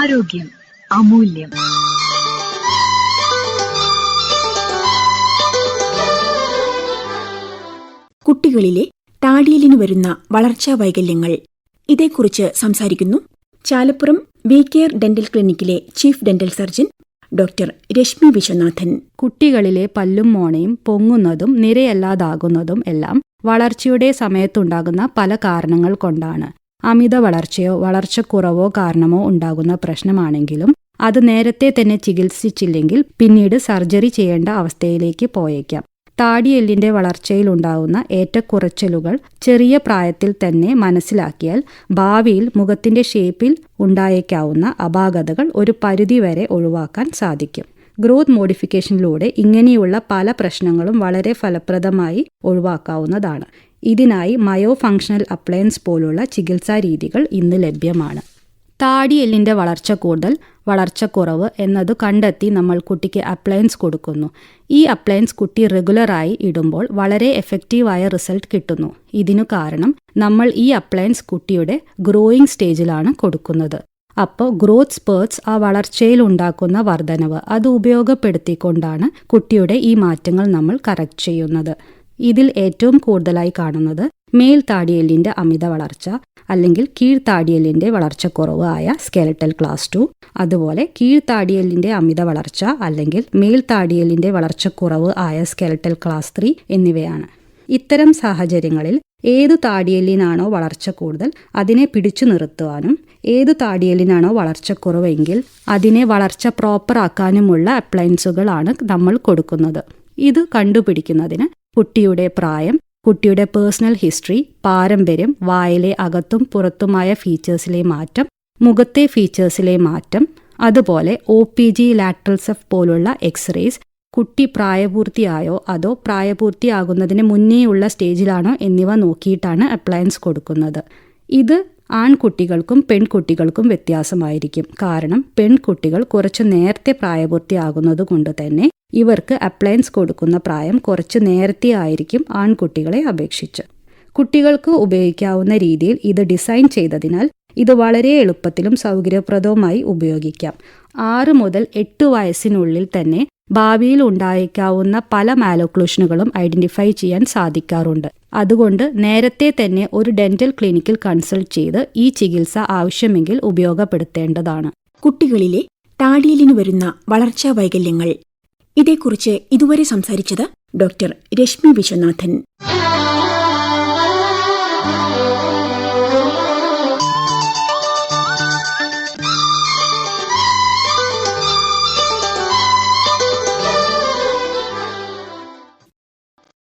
ആരോഗ്യം അമൂല്യം. കുട്ടികളിലെ താടിയലിന് വരുന്ന വളർച്ചാ വൈകല്യങ്ങൾ ഇതേക്കുറിച്ച് സംസാരിക്കുന്നു Chalappuram we care dental ക്ലിനിക്കിലെ chief dental surgeon doctor Reshmi Viswanathan. കുട്ടികളിലെ പല്ലും മോണയും പൊങ്ങുന്നതും നിരയല്ലാതാകുന്നതും എല്ലാം വളർച്ചയുടെ സമയത്തുണ്ടാകുന്ന പല കാരണങ്ങൾ കൊണ്ടാണ്. അമിത വളർച്ചയോ വളർച്ചക്കുറവോ കാരണമോ ഉണ്ടാകുന്ന പ്രശ്നമാണെങ്കിലും അത് നേരത്തെ തന്നെ ചികിത്സിച്ചില്ലെങ്കിൽ പിന്നീട് സർജറി ചെയ്യേണ്ട അവസ്ഥയിലേക്ക് പോയേക്കാം. താടിയെല്ലിന്റെ വളർച്ചയിൽ ഉണ്ടാകുന്ന ഏറ്റക്കുറച്ചിലുകൾ ചെറിയ പ്രായത്തിൽ തന്നെ മനസ്സിലാക്കിയാൽ ഭാവിയിൽ മുഖത്തിന്റെ ഷേപ്പിൽ ഉണ്ടായേക്കാവുന്ന അപാകതകൾ ഒരു പരിധിവരെ ഒഴിവാക്കാൻ സാധിക്കും. ഗ്രോത്ത് മോഡിഫിക്കേഷനിലൂടെ ഇങ്ങനെയുള്ള പല പ്രശ്നങ്ങളും വളരെ ഫലപ്രദമായി ഒഴിവാക്കാവുന്നതാണ്. ഇതിനായി മയോ ഫങ്ഷണൽ അപ്ലയൻസ് പോലുള്ള ചികിത്സാ രീതികൾ ഇന്ന് ലഭ്യമാണ്. താടിയെല്ലിന്റെ വളർച്ച കൂടുതൽ വളർച്ചക്കുറവ് എന്നത് കണ്ടെത്തി നമ്മൾ കുട്ടിക്ക് അപ്ലയൻസ് കൊടുക്കുന്നു. ഈ അപ്ലയൻസ് കുട്ടി റെഗുലറായി ഇടുമ്പോൾ വളരെ എഫക്റ്റീവായ റിസൾട്ട് കിട്ടുന്നു. ഇതിനു കാരണം നമ്മൾ ഈ അപ്ലയൻസ് കുട്ടിയുടെ ഗ്രോയിങ് സ്റ്റേജിലാണ് കൊടുക്കുന്നത്. അപ്പോൾ ഗ്രോത്ത് സ്പേർട്സ് ആ വളർച്ചയിൽ ഉണ്ടാക്കുന്ന വർധനവ് അത് ഉപയോഗപ്പെടുത്തിക്കൊണ്ടാണ് കുട്ടിയുടെ ഈ മാറ്റങ്ങൾ നമ്മൾ കറക്റ്റ് ചെയ്യുന്നത്. ഇതിൽ ഏറ്റവും കൂടുതലായി കാണുന്നത് മേൽ താടിയെല്ലിന്റെ അമിത വളർച്ച അല്ലെങ്കിൽ കീഴ്ത്താടിയെല്ലിന്റെ വളർച്ചക്കുറവ് ആയ സ്കെലറ്റൽ ക്ലാസ് ടു. അതുപോലെ കീഴ്ത്താടിയെല്ലിന്റെ അമിത വളർച്ച അല്ലെങ്കിൽ മേൽ താടിയെല്ലിന്റെ വളർച്ചക്കുറവ് ആയ സ്കെലറ്റൽ ക്ലാസ് ത്രീ എന്നിവയാണ്. ഇത്തരം സാഹചര്യങ്ങളിൽ ഏതു താടിയെല്ലിനാണോ വളർച്ച കൂടുതൽ അതിനെ പിടിച്ചു നിർത്തുവാനും ഏതു താടിയെല്ലിനാണോ വളർച്ചക്കുറവെങ്കിൽ അതിനെ വളർച്ച പ്രോപ്പർ ആക്കാനുമുള്ള അപ്ലയൻസുകളാണ് നമ്മൾ കൊടുക്കുന്നത്. ഇത് കണ്ടുപിടിക്കുന്നതിന് കുട്ടിയുടെ പ്രായം കുട്ടിയുടെ പേഴ്സണൽ ഹിസ്റ്ററി പാരമ്പര്യം വായിലെ അകത്തും പുറത്തുമായ ഫീച്ചേഴ്സിലെ മാറ്റം മുഖത്തെ ഫീച്ചേഴ്സിലെ മാറ്റം അതുപോലെ ഒ പി ജി ലാട്രൽസെഫ് പോലുള്ള എക്സ്റേസ് കുട്ടി പ്രായപൂർത്തിയായോ അതോ പ്രായപൂർത്തിയാകുന്നതിന് മുന്നേയുള്ള സ്റ്റേജിലാണോ എന്നിവ നോക്കിയിട്ടാണ് അപ്ലയൻസ് കൊടുക്കുന്നത്. ഇത് ആൺകുട്ടികൾക്കും പെൺകുട്ടികൾക്കും വ്യത്യാസമായിരിക്കും. കാരണം പെൺകുട്ടികൾ കുറച്ച് നേരത്തെ പ്രായപൂർത്തിയാകുന്നത് കൊണ്ട് തന്നെ ഇവർക്ക് അപ്ലയൻസ് കൊടുക്കുന്ന പ്രായം കുറച്ച് നേരത്തെ ആയിരിക്കും ആൺകുട്ടികളെ അപേക്ഷിച്ച്. കുട്ടികൾക്ക് ഉപയോഗിക്കാവുന്ന രീതിയിൽ ഇത് ഡിസൈൻ ചെയ്തതിനാൽ ഇത് വളരെ എളുപ്പത്തിലും സൗകര്യപ്രദവുമായി ഉപയോഗിക്കാം. ആറ് മുതൽ എട്ട് വയസ്സിനുള്ളിൽ തന്നെ ഭാവിയിൽ ഉണ്ടായേക്കാവുന്ന പല മാലോക്ലൂഷനുകളും ഐഡന്റിഫൈ ചെയ്യാൻ സാധിക്കാറുണ്ട്. അതുകൊണ്ട് നേരത്തെ തന്നെ ഒരു ഡെന്റൽ ക്ലിനിക്കിൽ കൺസൾട്ട് ചെയ്ത് ഈ ചികിത്സ ആവശ്യമെങ്കിൽ ഉപയോഗപ്പെടുത്തേണ്ടതാണ്. കുട്ടികളിലെ താടിയലിന് വരുന്ന വളർച്ചാ വൈകല്യങ്ങൾ ഇതേക്കുറിച്ച് ഇതുവരെ സംസാരിച്ചത് ഡോക്ടർ രശ്മി വിശ്വനാഥൻ.